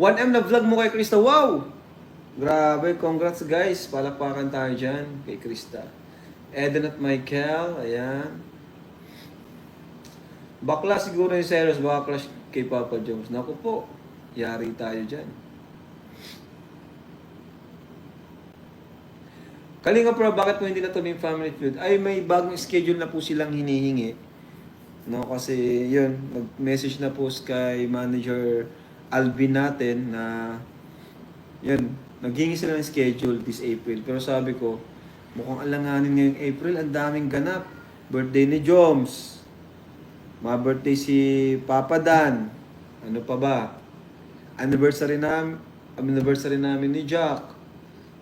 1M na vlog mo kay Krista. Wow! Grabe, congrats guys. Palakpakan tayo dyan kay Krista. Eden at Michael, ayan. Bakla siguro yung Ceros, baka clash kay Papa Jones. Naku po, yari tayo dyan. Kalinga Pro, bakit po hindi natuloy yung family feud? Ay, may bagong schedule na po silang hinihingi. No, kasi yun, nag-message na po kay manager Alvin natin na yun, naghingi sila ng schedule this April. Pero sabi ko, mukhang alanganin ngayong April, ang daming ganap. Birthday ni Joms. Mga birthday si Papa Dan. Ano pa ba? Anniversary namin, anniversary namin ni Jack.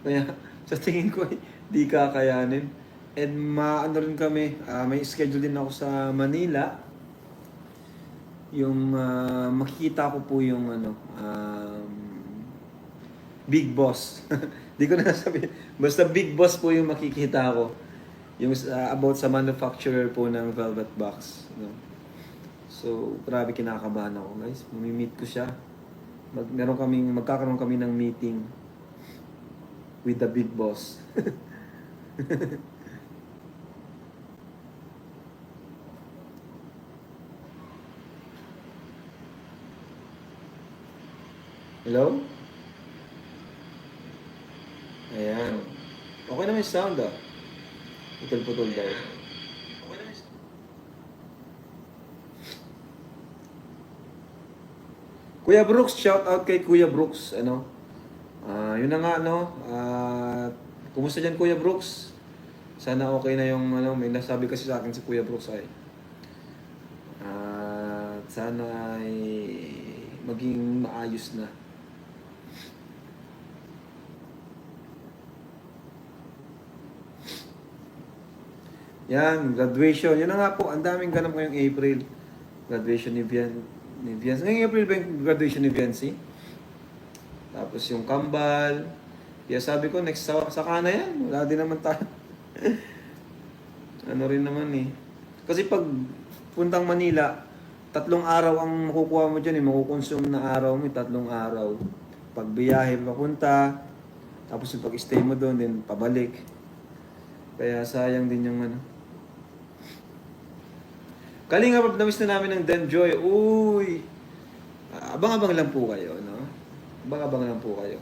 Kaya sa tingin ko, di kakayanin. And maano rin kami, ah, may schedule din ako sa Manila. Yung ah, makikita ko po yung ano, um, Big Boss. di ko na sabi. Basta Big Boss po yung makikita ko. Yung sa- about sa manufacturer po ng Velvet Box. No? So, grabe kinakabahan ako guys. Mamimit ko siya. Mag, meron kaming, magkakaroon kami ng meeting with the big boss. Hello? Ayan. Okay naman yung sound ah. Putol-putol daw. Kuya Brooks, shout out kay Kuya Brooks. Ano? Ah, yun na nga no. Ah, kumusta diyan Kuya Brooks? Sana okay na yung ano, may nasabi kasi sa akin si Kuya Brooks ay ah, sana ay maging maayos na. Yan, graduation. Yun na nga po, ang daming ganap ngayong April. Graduation ni Vian ni Viancy. Ngayong April ba yung graduation ni Viancy? Tapos yung kambal. Kaya sabi ko, next sa, saka na yan. Wala din naman tayo. ano rin naman eh. Kasi pag puntang Manila, tatlong araw ang makukuha mo dyan eh. Makukonsume na araw mo, eh, tatlong araw. Pag biyahe papunta, tapos yung pag-stay mo doon, din pabalik. Kaya sayang din yung ano. Kalinga na-miss na namin ng Dan Joy. Uy! Abang-abang lang po kayo, no? Abang-abang lang po kayo.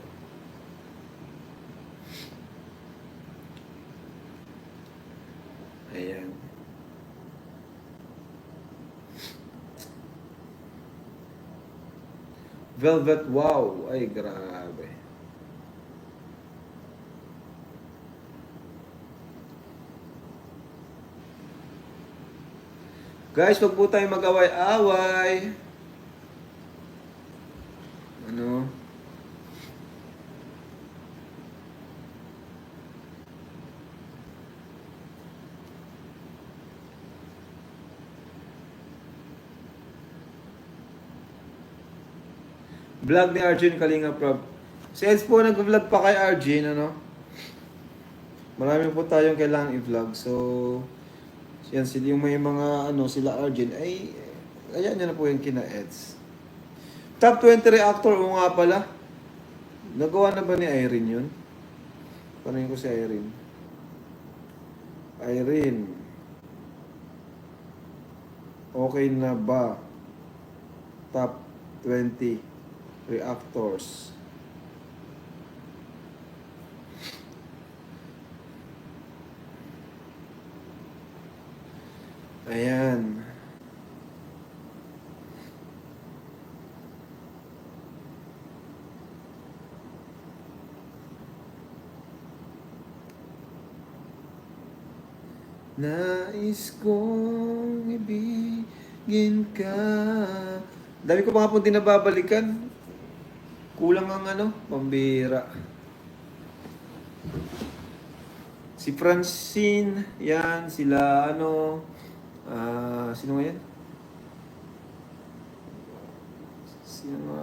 Ayan. Velvet Wow. Ay, grabe. Guys, wag po tayo mag-away-away. Ano? Vlog ni Arjun Kalinga Prab. Eds po nag-vlog pa kay Arjun, ano? Marami po tayong kailangan i-vlog. So, yan, sila yung may mga, ano, sila Arjun, ay, ayan nyo na po yung kina Eds. Top 20 reactor, o nga pala. Nagawa na ba ni Irene yun? Tanungin ko si Irene. Irene. Okay na ba? Top 20 reactors. Ayan. Nais kong ibigin ka. Dami ko pa nga pong di nababalikan. Kulang ang ano, pambira. Si Francine, yan, sila ano, ah, sino nga? Sino nga?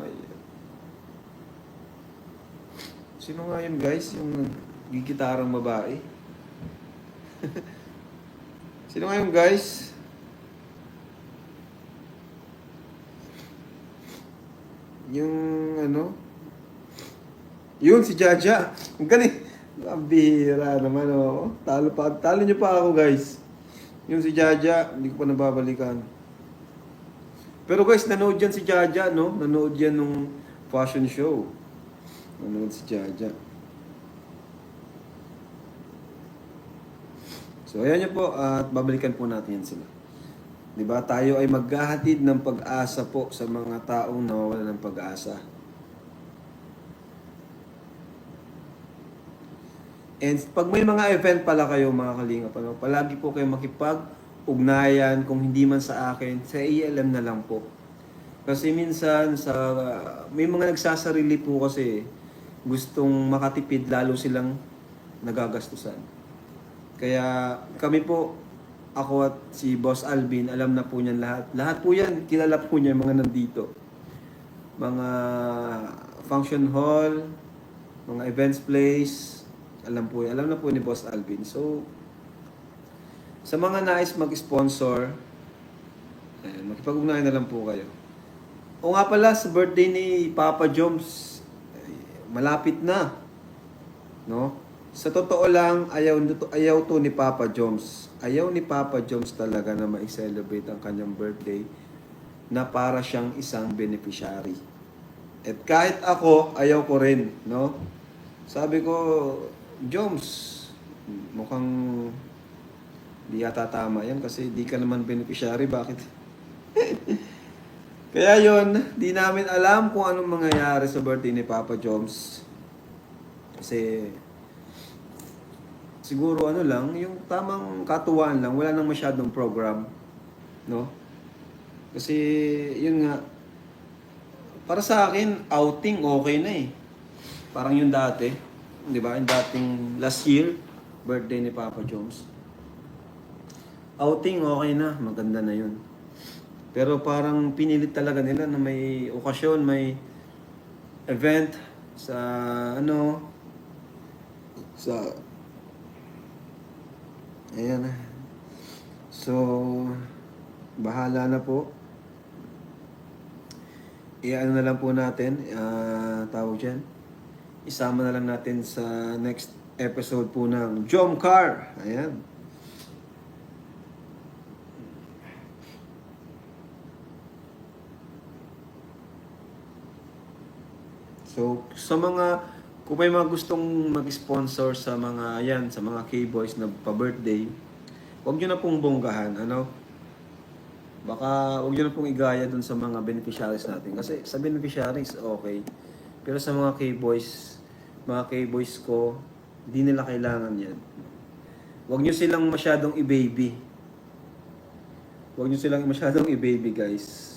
Sino nga guys, yung gigitarang babae? sino nga guys? Yung ano. Yun, si Jaja. Ang galing. Ang bihira naman, oh. Talo pa. Talo niyo pa ako, guys. Yung si Jaja, hindi ko pa nababalikan. Pero guys, nanood yan si Jaja, no? Nanood yan nung fashion show. Nanood si Jaja. So, ayan niyo po. At babalikan po natin yan sila. 'Di ba? Tayo ay maghahatid ng pag-asa po sa mga taong nawawalan ng pag-asa. And pag may mga event pala kayo mga kalingap, ano, palagi po kayo makipag-ugnayan kung hindi man sa akin, sa ALM na lang po. Kasi minsan sa may mga nagsasarili po kasi gustong makatipid lalo silang nagagastusan. Kaya kami po ako at si Boss Alvin, alam na po niyan lahat. Lahat po yan, kilala po niya yung mga nandito. Mga function hall, mga events place, alam po. Alam na po ni Boss Alvin. So, sa mga nais mag-sponsor, ayan, makipag-ugnayan na lang po kayo. O nga pala, sa birthday ni Papa Joms, malapit na. No? Sa totoo lang, ayaw, ayaw to ni Papa Joms. Ayaw ni Papa Joms talaga na ma-celebrate ang kanyang birthday na para siyang isang beneficiary. At kahit ako, ayaw ko rin, no? Sabi ko, Joms, mukhang di yata tama yan kasi di ka naman beneficiary, bakit? Kaya yon, di namin alam kung anong mangyayari sa birthday ni Papa Joms. Kasi siguro ano lang, yung tamang katuwaan lang, wala nang masyadong program, no? Kasi yun nga para sa akin outing okay na eh. Parang yung dati, 'di ba? Yung dating last year birthday ni Papa Jones. Outing okay na, maganda na yun. Pero parang pinilit talaga nila na may okasyon, may event sa ano sa Ayan na. So, bahala na po. I-ano na lang po natin, ah, tawag dyan. Isama na lang natin sa next episode po ng Jom Car. Ayan. So, sa mga, kung may mga gustong mag-sponsor sa mga, yan, sa mga K-Boys na pa-birthday, huwag nyo na pong bonggahan, ano? Baka huwag nyo na pong igaya dun sa mga beneficiaries natin. Kasi sa beneficiaries, okay. Pero sa mga K-Boys, mga K-Boys ko, di nila kailangan yan. Huwag nyo silang masyadong i-baby. Huwag nyo silang masyadong i-baby, guys.